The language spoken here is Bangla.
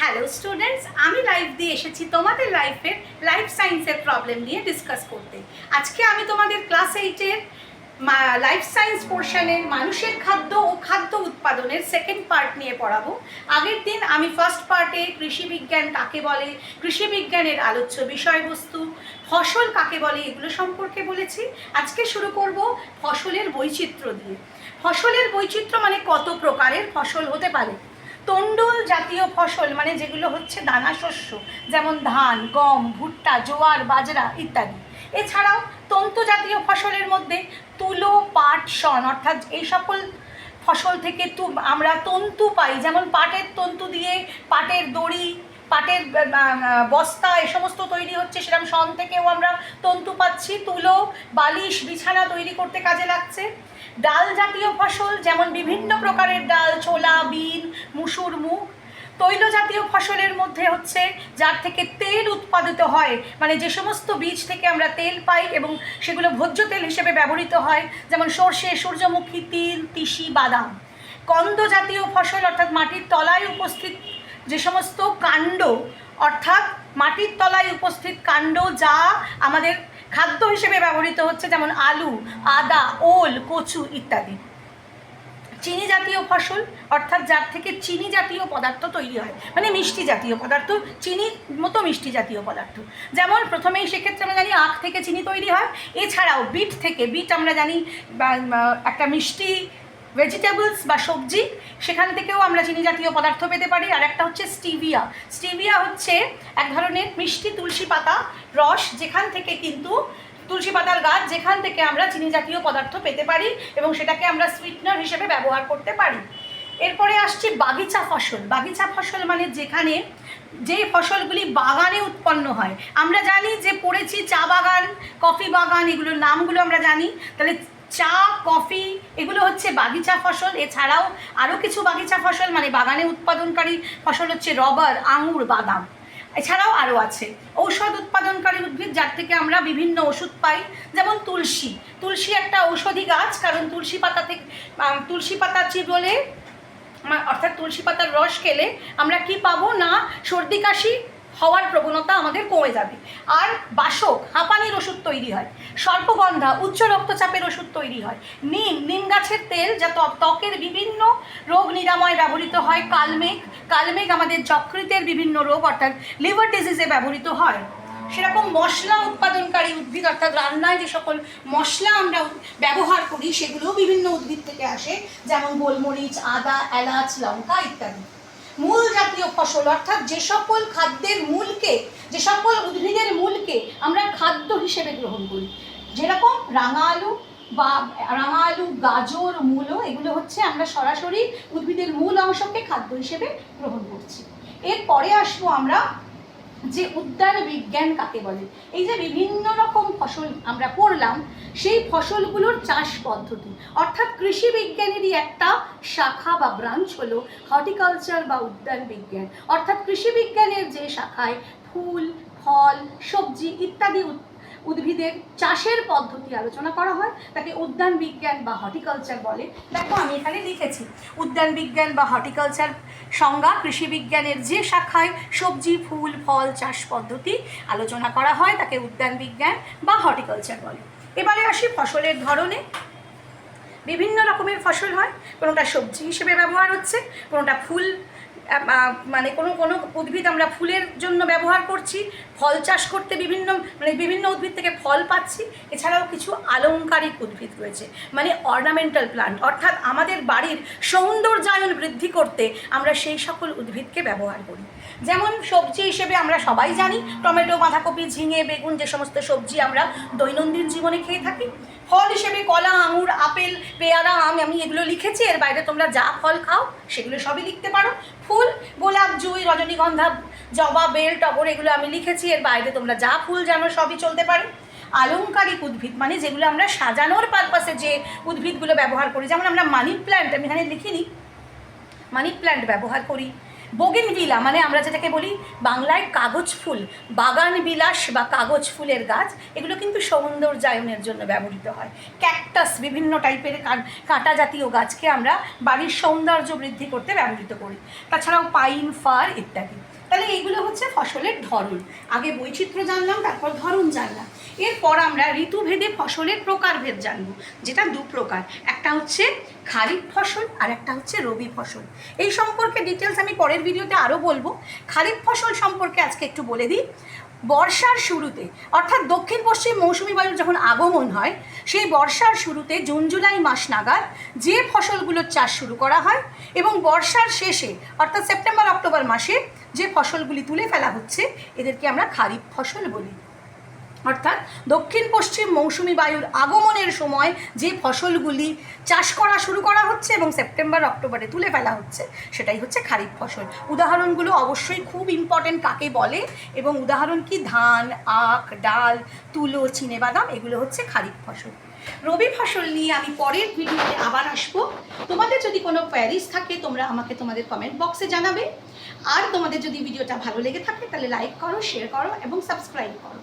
হ্যালো স্টুডেন্টস আমি লাইভ দিয়ে এসেছি তোমাদের লাইফের লাইফ সায়েন্সের প্রবলেম নিয়ে ডিসকাস করতে। আজকে আমি তোমাদের ক্লাস এইটের লাইফ সায়েন্স পোর্শনের মানুষের খাদ্য ও খাদ্য উৎপাদনের সেকেন্ড পার্ট নিয়ে পড়াবো। আগের দিন আমি ফার্স্ট পার্টে কৃষি বিজ্ঞান কাকে বলে, কৃষি বিজ্ঞানের আলোচ্য বিষয়বস্তু, ফসল কাকে বলে এগুলো সম্পর্কে বলেছি। আজকে শুরু করব ফসলের বৈচিত্র্য দিয়ে। ফসলের বৈচিত্র্য মানে কত প্রকারের ফসল হতে পারে? তন্ডুল জাতীয় ফসল মানে যেগুলো হচ্ছে দানা শস্য, যেমন ধান, গম, ভুট্টা, জোয়ার, বাজরা ইত্যাদি। এছাড়াও তন্তু জাতীয় ফসলের মধ্যে তুলো, পাট, শন, অর্থাৎ এই সকল ফসল থেকে তু আমরা তন্তু পাই। যেমন পাটের তন্তু দিয়ে পাটের দড়ি পাটের বস্তা এ সমস্ত তৈরি হচ্ছে সেরকম। শন থেকেও আমরা তন্তু পাচ্ছি তুলো বালিশ বিছানা তৈরি করতে কাজে লাগছে। ডাল জাতীয় ফসল যেমন বিভিন্ন প্রকারের ডাল ছোলা বিন মুসুর মুগ। তৈল জাতীয় ফসলের মধ্যে হচ্ছে যার থেকে তেল উৎপাদিত হয় মানে যে সমস্ত বীজ থেকে আমরা তেল পাই এবং সেগুলো ভোজ্য তেল হিসেবে ব্যবহৃত হয় যেমন সর্ষে সূর্যমুখী তিল তিসি বাদাম। কন্দ জাতীয় ফসল অর্থাৎ মাটির তলায় উপস্থিত যে সমস্ত কাণ্ড, অর্থাৎ মাটির তলায় উপস্থিত কাণ্ড যা আমাদের খাদ্য হিসেবে ব্যবহৃত হচ্ছে, যেমন আলু, আদা, ওল, কচু ইত্যাদি। চিনি জাতীয় ফসল, অর্থাৎ যার থেকে চিনি জাতীয় পদার্থ তৈরি হয়। মানে মিষ্টি জাতীয় পদার্থ চিনির মতো মিষ্টি জাতীয় পদার্থ। যেমন প্রথমেই সেক্ষেত্রে আমরা জানি আখ থেকে চিনি তৈরি হয়, এছাড়াও বিট থেকে, বিট আমরা জানি একটা মিষ্টি ভেজিটেবলস বা সবজি, সেখান থেকেও আমরা চিনি জাতীয় পদার্থ পেতে পারি। আর একটা হচ্ছে স্টিভিয়া। স্টিভিয়া হচ্ছে এক ধরনের মিষ্টি তুলসী পাতা রস, যেখান থেকে কিন্তু তুলসী পাতার গাছ, যেখান থেকে আমরা চিনি জাতীয় পদার্থ পেতে পারি এবং সেটাকে আমরা সুইটনার হিসেবে ব্যবহার করতে পারি। এরপরে আসছে বাগিচা ফসল। বাগিচা ফসল মানে যেখানে যে ফসলগুলি বাগানে উৎপন্ন হয়। আমরা জানি যে পড়েছি চা বাগান, কফি বাগান, এগুলোর নামগুলো আমরা জানি। তাহলে চা, কফি, এগুলো হচ্ছে বাগিচা ফসল। এছাড়াও আরও কিছু বাগিচা ফসল মানে বাগানে উৎপাদনকারী ফসল হচ্ছে রবার, আঙুর, বাদাম। এছাড়াও আরও আছে। ঔষধ উৎপাদনকারী উদ্ভিদ, যার থেকে আমরা বিভিন্ন ওষুধ পাই, যেমন তুলসী। তুলসী একটা ঔষধি গাছ, কারণ তুলসী পাতা থেকে তুলসী পাতা চিবলে অর্থাৎ তুলসী পাতার রস খেলে আমরা কি পাবো? না, সর্দি, কাশি হওয়ার প্রবণতা আমাদের কমে যাবে। আর বাসক, হাঁপানির ওষুধ তৈরি হয়। সর্পগন্ধা উচ্চ রক্তচাপের ওষুধ তৈরি হয়। নিম নিম গাছের তেল যা ত্বক- ত্বকের বিভিন্ন রোগ নিরাময় ব্যবহৃত হয়, কালমেঘ কালমেঘ আমাদের যকৃতের বিভিন্ন রোগ, অর্থাৎ লিভার ডিজিজে ব্যবহৃত হয়। সেরকম মশলা উৎপাদনকারী উদ্ভিদ, অর্থাৎ রান্নায় যে সকল মশলা আমরা ব্যবহার করি, সেগুলোও বিভিন্ন উদ্ভিদ থেকে আসে। যেমন গোলমরিচ, আদা, এলাচ, লঙ্কা ইত্যাদি। মূল জাতীয় ফসল, অর্থাৎ যে সকল খাদ্যের মূলকে, যে সকল উদ্ভিদের মূলকে আমরা খাদ্য হিসেবে গ্রহণ করি। যেরকম রাঙা আলু বা রাঙা আলু গাজর, মূলো, এগুলো হচ্ছে আমরা সরাসরি উদ্ভিদের মূল অংশকে খাদ্য হিসেবে গ্রহণ করছি। এরপরে আসব আমরা যে উদ্যান বিজ্ঞান কাকে বলে? এই যে বিভিন্ন রকম ফসল আমরা করলাম, সেই ফসলগুলোর চাষ পদ্ধতি। অর্থাৎ কৃষি বিজ্ঞানেরই একটা শাখা বা ব্রাঞ্চ হলো হর্টিকালচার বা উদ্যান বিজ্ঞান। অর্থাৎ কৃষি বিজ্ঞানের যে শাখায় ফুল, ফল, সবজি ইত্যাদি উদ্ভিদের চাষের পদ্ধতি আলোচনা করা হয়, তাকে উদ্যান বিজ্ঞান বা হর্টিকালচার বলে। দেখো, আমি এখানে লিখেছি, উদ্যান বিজ্ঞান বা হর্টিকালচার সংজ্ঞা, কৃষি বিজ্ঞানের যে শাখায় সবজি, ফুল, ফল, চাষ পদ্ধতি আলোচনা করা হয়, তাকে উদ্যান বিজ্ঞান বা হর্টিকালচার বলে। এবারে আসি ফসলের ধরনে। বিভিন্ন রকমের ফসল হয়, কোনোটা সবজি হিসেবে ব্যবহার হচ্ছে, কোনোটা ফুল মানে কোনো কোনো উদ্ভিদ আমরা ফুলের জন্য ব্যবহার করছি, ফল চাষ করতে বিভিন্ন মানে বিভিন্ন উদ্ভিদ থেকে ফল পাচ্ছি, এছাড়াও কিছু আলংকারিক উদ্ভিদ রয়েছে মানে অর্নামেন্টাল প্লান্ট অর্থাৎ আমাদের বাড়ির সৌন্দর্যায়ন বৃদ্ধি করতে আমরা সেই সকল উদ্ভিদকে ব্যবহার করি। যেমন সবজি হিসেবে আমরা সবাই জানি, টমেটো, বাঁধাকপি, ঝিঙে, বেগুন, যে সমস্ত সবজি আমরা দৈনন্দিন জীবনে খেয়ে থাকি ফল হিসেবে কলা, আঙুর, আপেল, পেয়ারা, আম, আমি এগুলো লিখেছি, এর বাইরে তোমরা যা ফল খাও সেগুলো সবই লিখতে পারো। ফুল, গোলাপ, জুই, রজনীগন্ধা, জবা, বেল, টগর এগুলো আমি লিখেছি, এর বাইরে তোমরা যা ফুল জানো সবই চলতে পারে। আলংকারিক উদ্ভিদ মানে যেগুলো আমরা সাজানোর পারপাসে যে উদ্ভিদগুলো ব্যবহার করি, যেমন আমরা মানি প্ল্যান্ট আমি এখানে লিখিনি মানি প্ল্যান্ট ব্যবহার করি। বোগেনভিলা মানে আমরা যেটাকে বলি বাংলায় কাগজ ফুল বাগান বিলাস বা কাগজ ফুলের গাছ, এগুলো কিন্তু সৌন্দর্যায়নের জন্য ব্যবহৃত হয়। ক্যাকটাস বিভিন্ন টাইপের কাঁটা জাতীয় গাছকে আমরা বাড়ির সৌন্দর্য বৃদ্ধি করতে ব্যবহৃত করি। তাছাড়াও পাইন, ফার ইত্যাদি। তাহলে এইগুলো হচ্ছে ফসলের ধরন। আগে বৈচিত্র্য জানলাম, তারপর ধরন জানলাম। এরপর আমরা ঋতুভেদে ফসলের প্রকারভেদ জানব, যেটা দু প্রকার। একটা হচ্ছে খারিফ ফসল আর একটা হচ্ছে রবি ফসল। এই সম্পর্কে ডিটেলস আমি পরের ভিডিওতে আরও বলব। খারিফ ফসল সম্পর্কে আজকে একটু বলে দিই। বর্ষার শুরুতে, অর্থাৎ দক্ষিণ পশ্চিম মৌসুমি বায়ুর যখন আগমন হয়, সেই বর্ষার শুরুতে জুন, জুলাই মাস নাগাদ যে ফসলগুলোর চাষ শুরু করা হয় এবং বর্ষার শেষে, অর্থাৎ সেপ্টেম্বর, অক্টোবর মাসে যে ফসলগুলি তুলে ফেলা হচ্ছে, এদেরকে আমরা খারিফ ফসল বলি। অর্থাৎ দক্ষিণ পশ্চিম মৌসুমি বায়ুর আগমনের সময় যে ফসলগুলি চাষ করা শুরু করা হচ্ছে এবং সেপ্টেম্বর, অক্টোবরে তুলে ফেলা হচ্ছে, সেটাই হচ্ছে খারিফ ফসল। উদাহরণগুলো অবশ্যই খুব ইম্পর্টেন্ট কাকে বলে এবং উদাহরণ কি? ধান, আখ, ডাল, তুলো বাদাম এগুলো হচ্ছে খারিফ ফসল। রবি ফসল নিয়ে আমি পরের ভিডিওতে আবার আসব। তোমাদের যদি কোনো কোয়ারিজ থাকে, তোমরা আমাকে তোমাদের কমেন্ট বক্সে জানাবে। আর তোমাদের যদি ভিডিওটা ভালো লেগে থাকে, তাহলে লাইক করো শেয়ার করো এবং সাবস্ক্রাইব করো।